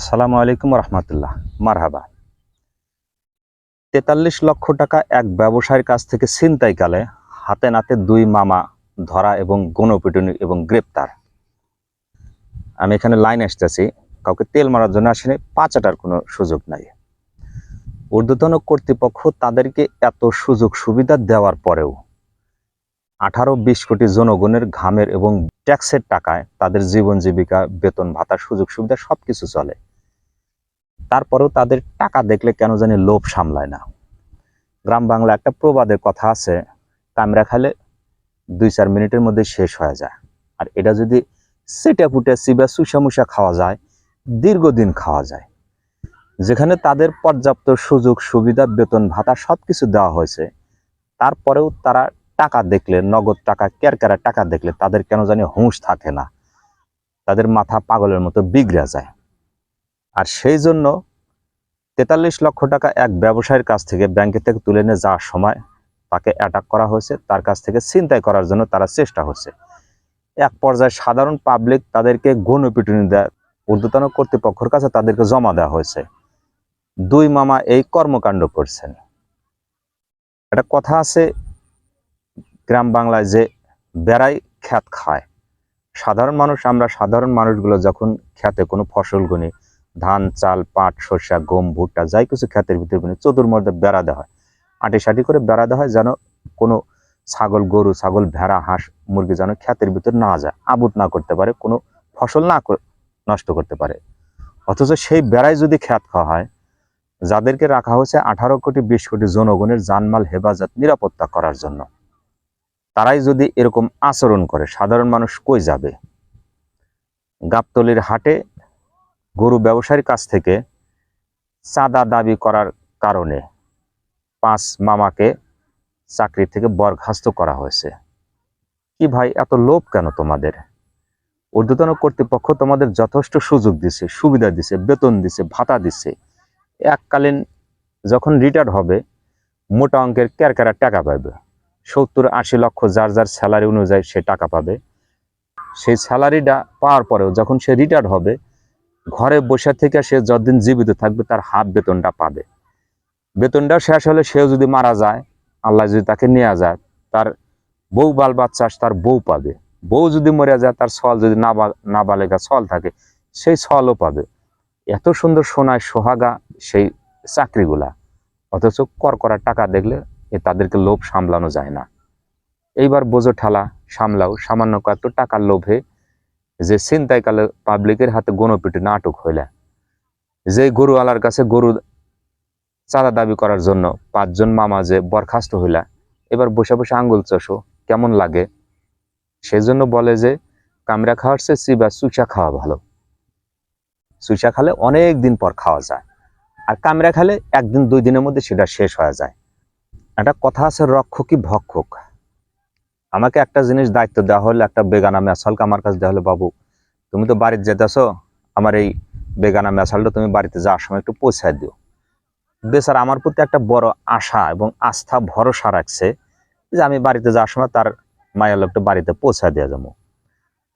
আসসালামু আলাইকুম রহমতুল্লাহ। মারহাবা। তেতাল্লিশ লক্ষ টাকা এক ব্যবসায়ীর কাছ থেকে ছিনতাইকালে হাতে নাতে দুই মামা ধরা এবং গণপিটুনি এবং গ্রেপ্তার। আমি এখানে লাইন আসতেছি, কাউকে তেল মারার জন্য আসেনি পাঁচাটার কোনো সুযোগ নাই। ঊর্ধ্বতন কর্তৃপক্ষ তাদেরকে এত সুযোগ সুবিধা দেওয়ার পরেও আঠারো বিশ কোটি জনগণের ঘামের এবং ট্যাক্সের টাকায় তাদের জীবন জীবিকা, বেতন ভাতার সুযোগ সুবিধা সবকিছু চলে। তারপরেও তাদের টাকা দেখলে কেন জানি লোভ সামলায় না। গ্রাম বাংলা একটা প্রবাদের কথা আছে, কামরা খালে দুই চার মিনিটের মধ্যে শেষ হয়ে যায়। আর এটা যদি সেটা ফুটে চিবা সুসামুসা খাওয়া যায়, দীর্ঘদিন খাওয়া যায়। যেখানে তাদের পর্যাপ্ত সুযোগ, সুবিধা, বেতন, ভাতা সব কিছু দেওয়া হয়েছে, তারপরেও তারা টাকা দেখলে, নগদ টাকা কেরকেরা টাকা দেখলে তাদের কেন জানি হুঁশ থাকে না। তাদের মাথা পাগলের মতো বিগড়ে যায়। আর সেই জন্য তেতাল্লিশ লক্ষ টাকা এক ব্যবসায়ীর কাছ থেকে ব্যাংকে থেকে তুলে নিয়ে যাওয়ার সময় তাকে অ্যাটাক করা হয়েছে। তার কাছ থেকে ছিনতাই করার জন্য তারা চেষ্টা হচ্ছে এক পর্যায়ে সাধারণ পাবলিক তাদেরকে গণপিটুনি দেয়। ঊর্ধ্বতন কর্তৃপক্ষের কাছে তাদেরকে জমা দেওয়া হয়েছে। দুই মামা এই কর্মকাণ্ড করছেন। একটা কথা আছে, গ্রাম বাংলায় যে বেড়াই খ্যাত খায়। সাধারণ মানুষ, আমরা সাধারণ মানুষগুলো যখন খেতে কোনো ফসল গুনি ধান, চাল, পাট শস্য গম, ভুট্টা, যাই কিছু ক্ষেতের ভিতরে গুনি চতুর মধ্যে বেড়া দেওয়া হয়। আটি সাটি করে বেড়া দেওয়া হয় যেন কোনো ছাগল, গরু, ছাগল, ভেড়া, হাঁস, মুরগি যেন ক্ষেতের ভিতর না যায়, আবুত না করতে পারে, কোনো ফসল না নষ্ট করতে পারে। অথচ সেই বেড়ায় যদি খ্যাত খাওয়া হয়, যাদেরকে রাখা হয়েছে আঠারো কোটি, বিশ কোটি জনগণের জানমাল, হেফাজত, নিরাপত্তা করার জন্য, তারাই যদি এরকম আচরণ করে, সাধারণ মানুষ কই যাবে? গাবতলির হাটে গরু ব্যবসায়ীর কাছ থেকে চাঁদা দাবি করার কারণে পাঁচ মামাকে চাকরি থেকে বরখাস্ত করা হয়েছে। কি ভাই, এত লোভ কেন তোমাদের? ঊর্ধ্বতন কর্তৃপক্ষ তোমাদের যথেষ্ট সুযোগ দিছে, সুবিধা দিছে, বেতন দিছে, ভাতা দিছে। এককালীন যখন রিটায়ার্ড হবে, মোটা অঙ্কের ক্যারকারা টাকা পাবে সত্তর আশি লক্ষ যার যার স্যালারি অনুযায়ী সে টাকা পাবে। সেই স্যালারিটা পাওয়ার পরেও যখন সে রিটায়ার্ড হবে ঘরে বসে থেকে সে যতদিন জীবিত থাকবে, তার হাফ বেতনটা পাবে। বেতনটা শেষ হলে সেও যদি মারা যায়, আল্লাহ যদি তাকে নেওয়া যায়, তার বউ বাল বাচ্চা তার বউ পাবে। বউ যদি মরে যায়, তার ছল যদি না নাবালেগা ছল থাকে, সেই ছলও পাবে। এত সুন্দর সোনায় সোহাগা সেই চাকরিগুলা, অথচ কর করার টাকা দেখলে এ তাদেরকে লোভ সামলানো যায় না। এইবার বোঝো ঠালা, সামলাও, সামান্য কয়েকটা টাকার লোভে যে ছিনতাইকালে পাবলিকের হাতে গণপিটে নাটক হইলা, যে গরুওয়ালার কাছে গরু চাঁদা দাবি করার জন্য পাঁচজন মামা যে বরখাস্ত হইলা, এবার বসে বসে আঙ্গুল চষো কেমন লাগে? সেজন্য বলে যে কামরা খাওয়ার চেয়ে চিবা চুষা খাওয়া ভালো। চুষা খালে অনেক দিন পর খাওয়া যায়, আর কামরা খেলে একদিন দুই দিনের মধ্যে সেটা শেষ হয়ে যায়। একটা কথা আছে, রক্ষকই ভক্ষক। আমাকে একটা জিনিস দায়িত্ব দেওয়া হলে, একটা বেগানা মেসালকে আমার কাছে দেওয়া হলে, বাবু, তুমি তো বাড়িতে যেতেছো, আমার এই বেগানা মেসালটা তুমি বাড়িতে যাওয়ার সময় একটু পৌঁছায় দিও। বেচার আমার প্রতি একটা বড় আশা এবং আস্থা, ভরসা রাখছে যে আমি বাড়িতে যাওয়ার সময় তার মায়ের লোকটা বাড়িতে পৌঁছায় দেওয়া যাব।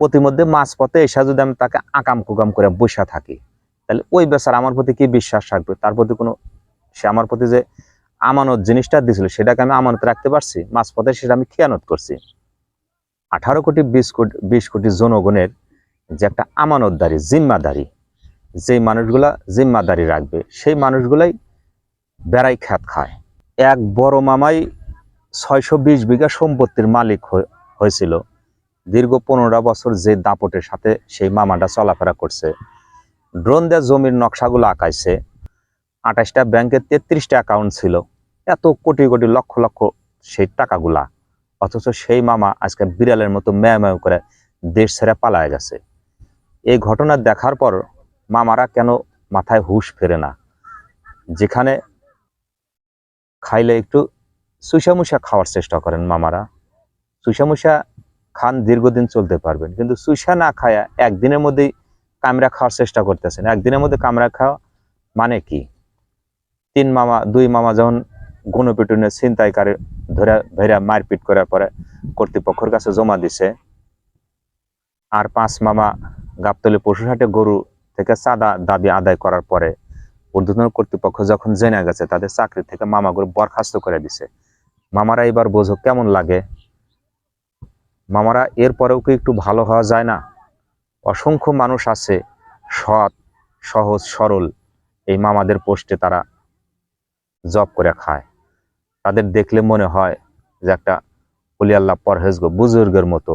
প্রতিমধ্যে মাছ পথে এসে যদি আমি তাকে আকাম কুকাম করে বসে থাকি, তাহলে ওই বেচার আমার প্রতি কি বিশ্বাস রাখবে? তার প্রতি কোনো, সে আমার প্রতি যে আমানত জিনিসটা দিয়েছিল সেটাকে আমি আমানত রাখতে পারছি মাছ পথে সেটা আমি খেয়ানত করছি। আঠারো কোটি বিশ কোটি বিশ কোটি জনগণের যে একটা আমানতদারি, জিম্মাদারি, যেই মানুষগুলা জিম্মাদারি রাখবে, সেই মানুষগুলাই বেড়াই খ্যাত খায়। এক বড় মামাই ছয়শো বিশ বিঘা সম্পত্তির মালিক হয়ে- হয়েছিল। দীর্ঘ পনেরো বছর যে দাপটের সাথে সেই মামাটা চলাফেরা করছে। ড্রোন দিয়ে জমির নকশাগুলো আঁকাইছে। আঠাশটা ব্যাংকের তেত্রিশটা অ্যাকাউন্ট ছিল। এত কোটি কোটি লক্ষ লক্ষ সেই টাকাগুলা, অথচ সেই মামা আজকে বিড়ালের মতো ম্যায় ম্যায় করে দেশ ছেড়ে পালায় গেছে। এই ঘটনা দেখার পর মামারা কেন মাথায় হুঁশ ফেরে না? যেখানে খাইলে একটু সুসামুসা খাওয়ার চেষ্টা করেন মামারা। সুসামুসা খান দীর্ঘদিন চলতে পারবেন, কিন্তু সুসা না খায়া একদিনের মধ্যেই কামরা খাওয়ার চেষ্টা করতেছেন। একদিনের মধ্যে কামরা খাওয়া মানে কি? তিন মামা, দুই মামা যখন গণপিটুনে ছিনতাইকারে ধরে ভেরা মারপিট করার পরে কর্তৃপক্ষের কাছে জমা দিছে। আর পাঁচ মামা গাবতলি পশুহাটে গরু থেকে চাঁদা দাবি আদায় করার পরে ঊর্ধ্বতন কর্তৃপক্ষ যখন জেনে গেছে, তাদের চাকরি থেকে মামাগুলো বরখাস্ত করে দিছে। মামারা এবার বোঝো কেমন লাগে? মামারা এরপরেও কি একটু ভালো হওয়া যায় না? অসংখ্য মানুষ আছে, সৎ, সহজ, সরল, এই মামাদের পোস্টে তারা জব করে খায়। তাদের দেখলে মনে হয় যে একটা আল্লাহ পরহেজগো, বুজুর্গের মতো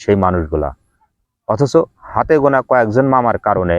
সেই মানুষগুলা। অথচ হাতে গোনা কয়েকজন মামার কারণে